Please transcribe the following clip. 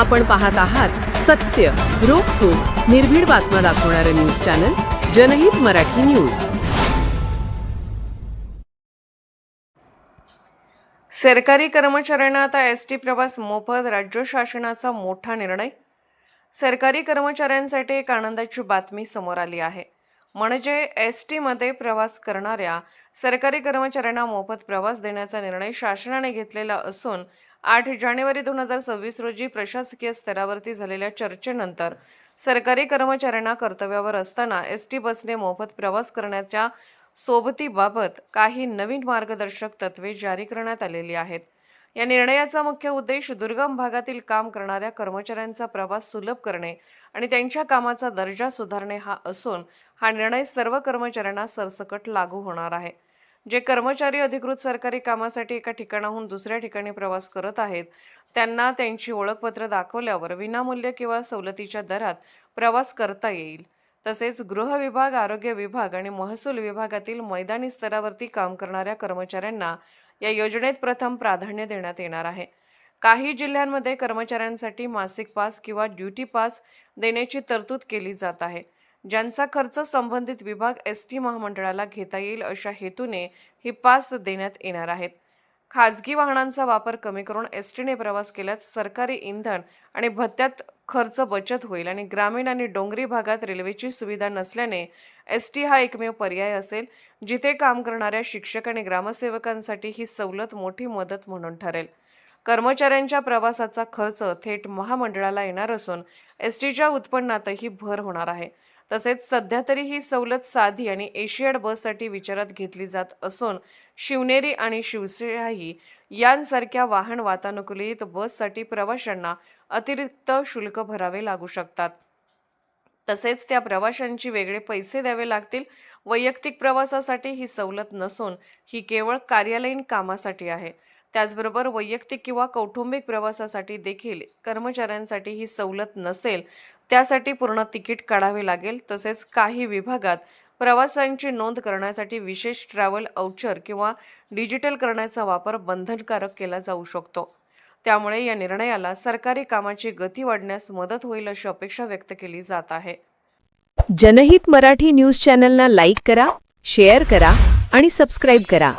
आपण पाहत आहात सत्य रोखोक निर्भीड बातम्या दाखवणारं न्यूज चॅनल जनहित मराठी न्यूज. सरकारी कर्मचाऱ्यांना आता एस टी प्रवास मोफत राज्य शासनाचा मोठा निर्णय. सरकारी कर्मचाऱ्यांसाठी एक आनंदाची बातमी समोर आली आहे. म्हणजे एस टीमध्ये प्रवास करणाऱ्या सरकारी कर्मचाऱ्यांना मोफत प्रवास देण्याचा निर्णय शासनाने घेतलेला असून आठ जानेवारी दोन हजार सव्वीस रोजी प्रशासकीय स्तरावरती झालेल्या चर्चेनंतर सरकारी कर्मचाऱ्यांना कर्तव्यावर असताना एस टी बसने मोफत प्रवास करण्याच्या सोबतीबाबत काही नवीन मार्गदर्शक तत्वे जारी करण्यात आलेली आहेत. या निर्णयाचा मुख्य उद्देश दुर्गम भागातील काम करणाऱ्या कर्मचाऱ्यांचा प्रवास सुलभ करणे आणि त्यांच्या कामाचा दर्जा सुधारणे हा असून हा निर्णय सर्व कर्मचाऱ्यांना सरसकट लागू होणार आहे. जे कर्मचारी अधिकृत सरकारी कामासाठी एका ठिकाणाहून दुसऱ्या ठिकाणी प्रवास करत आहेत त्यांना त्यांची ओळखपत्र दाखवल्यावर विनामूल्य किंवा सवलतीच्या दरात प्रवास करता येईल. तसेच गृह विभाग आरोग्य विभाग आणि महसूल विभागातील मैदानी स्तरावरती काम करणाऱ्या कर्मचाऱ्यांना या योजनेत प्रथम प्राधान्य देण्यात येणार आहे. काही जिल्ह्यांमध्ये कर्मचाऱ्यांसाठी मासिक पास किंवा ड्युटी पास देण्याची तरतूद केली जात आहे. ज्यांचा खर्च संबंधित विभाग एस टी महामंडळाला घेता येईल अशा हेतूने ही पास देण्यात येणार आहेत. खाजगी वाहनांचा वापर कमी करून एस टीने प्रवास केल्यास सरकारी इंधन आणि भत्त्यात खर्च बचत होईल आणि ग्रामीण आणि डोंगरी भागात रेल्वेची सुविधा नसल्याने एस टी हा एकमेव पर्याय असेल जिथे काम करणाऱ्या शिक्षक आणि ग्रामसेवकांसाठी ही सवलत मोठी मदत म्हणून ठरेल. कर्मचाऱ्यांच्या प्रवासाचा खर्च थेट महामंडळाला येणार असून एस टीच्या उत्पन्नातही भर होणार आहे. तसेच सध्या तरी ही सवलत साधी आणि एशियाड बससाठी विचारात घेतली जात असून शिवनेरी आणि शिवशाही यांसारख्या वाहन वातानुकूलित बससाठी प्रवाशांना अतिरिक्त शुल्क भरावे लागू शकतात. तसेच त्या प्रवाशांची वेगळे पैसे द्यावे लागतील. वैयक्तिक प्रवासासाठी ही सवलत नसून ही केवळ कार्यालयीन कामासाठी आहे. त्याचबरोबर वैयक्तिक किंवा कौटुंबिक प्रवासासाठी देखील कर्मचाऱ्यांसाठी ही सवलत नसेल त्यासाठी पूर्ण तिकीट काढावे लागेल. तसेच काही विभागात प्रवासांची नोंद करण्यासाठी विशेष ट्रॅव्हल औचर किंवा डिजिटल करण्याचा वापर बंधनकारक केला जाऊ शकतो. त्यामुळे या निर्णयाला सरकारी कामाची गती वाढण्यास मदत होईल अशी अपेक्षा व्यक्त केली जात आहे. जनहित मराठी न्यूज चॅनलना लाईक करा शेअर करा आणि सबस्क्राईब करा.